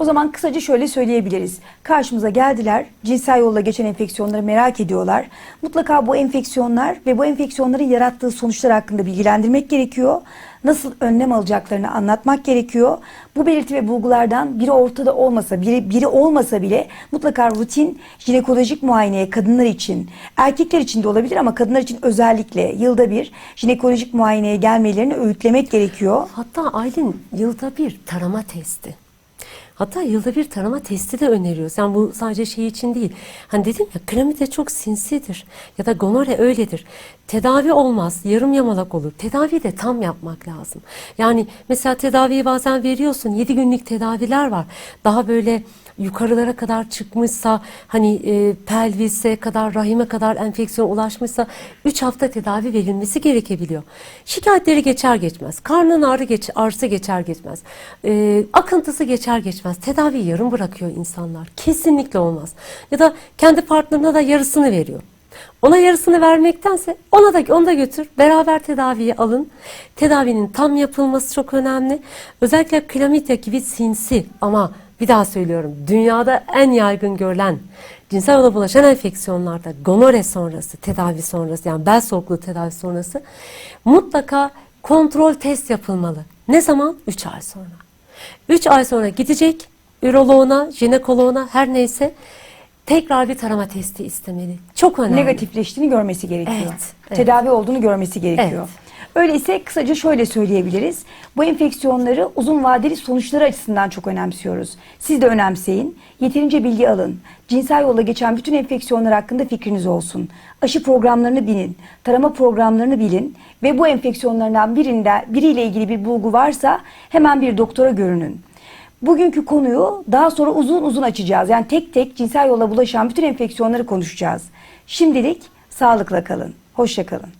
O zaman kısaca şöyle söyleyebiliriz. Karşımıza geldiler, cinsel yolla geçen enfeksiyonları merak ediyorlar. Mutlaka bu enfeksiyonlar ve bu enfeksiyonların yarattığı sonuçlar hakkında bilgilendirmek gerekiyor. Nasıl önlem alacaklarını anlatmak gerekiyor. Bu belirti ve bulgulardan biri ortada olmasa, biri, biri olmasa bile mutlaka rutin jinekolojik muayeneye kadınlar için, erkekler için de olabilir ama kadınlar için özellikle yılda bir jinekolojik muayeneye gelmelerini öğütlemek gerekiyor. Hatta Aylin yılda bir tarama testi. Hatta yılda bir tarama testi de öneriyoruz. Yani bu sadece şey için değil. Hani dedim ya klamide çok sinsidir ya da gonore öyledir. Tedavi olmaz, yarım yamalak olur. Tedavi de tam yapmak lazım. Yani mesela tedaviyi bazen veriyorsun. 7 günlük tedaviler var. Daha böyle yukarılara kadar çıkmışsa hani e, pelvise kadar rahime kadar enfeksiyon ulaşmışsa 3 hafta tedavi verilmesi gerekebiliyor. Şikayetleri geçer geçmez. Karnın ağrı geç, ağrısı geçer geçmez. E, akıntısı geçer geçmez. Tedaviyi yarım bırakıyor insanlar. Kesinlikle olmaz. Ya da kendi partnerine da yarısını veriyor. Ona yarısını vermektense ona da onu da götür. Beraber tedaviyi alın. Tedavinin tam yapılması çok önemli. Özellikle klamidya gibi sinsi ama bir daha söylüyorum. Dünyada en yaygın görülen cinsel yola bulaşan enfeksiyonlarda gonore sonrası, tedavi sonrası yani bel soğukluğu tedavi sonrası mutlaka kontrol test yapılmalı. Ne zaman? 3 ay sonra. 3 ay sonra gidecek üroloğuna, jinekoloğuna her neyse tekrar bir tarama testi istemeli. Çok önemli. negatifleştiğini görmesi gerekiyor. Evet, evet. Tedavi olduğunu görmesi gerekiyor. Evet. Öyleyse kısaca şöyle söyleyebiliriz. Bu enfeksiyonları uzun vadeli sonuçları açısından çok önemsiyoruz. Siz de önemseyin. Yeterince bilgi alın. Cinsel yolla geçen bütün enfeksiyonlar hakkında fikriniz olsun. Aşı programlarını bilin. Tarama programlarını bilin. Ve bu enfeksiyonlardan birinde, biriyle ilgili bir bulgu varsa hemen bir doktora görünün. Bugünkü konuyu daha sonra uzun uzun açacağız. Yani tek tek cinsel yolla bulaşan bütün enfeksiyonları konuşacağız. Şimdilik sağlıkla kalın. Hoşça kalın.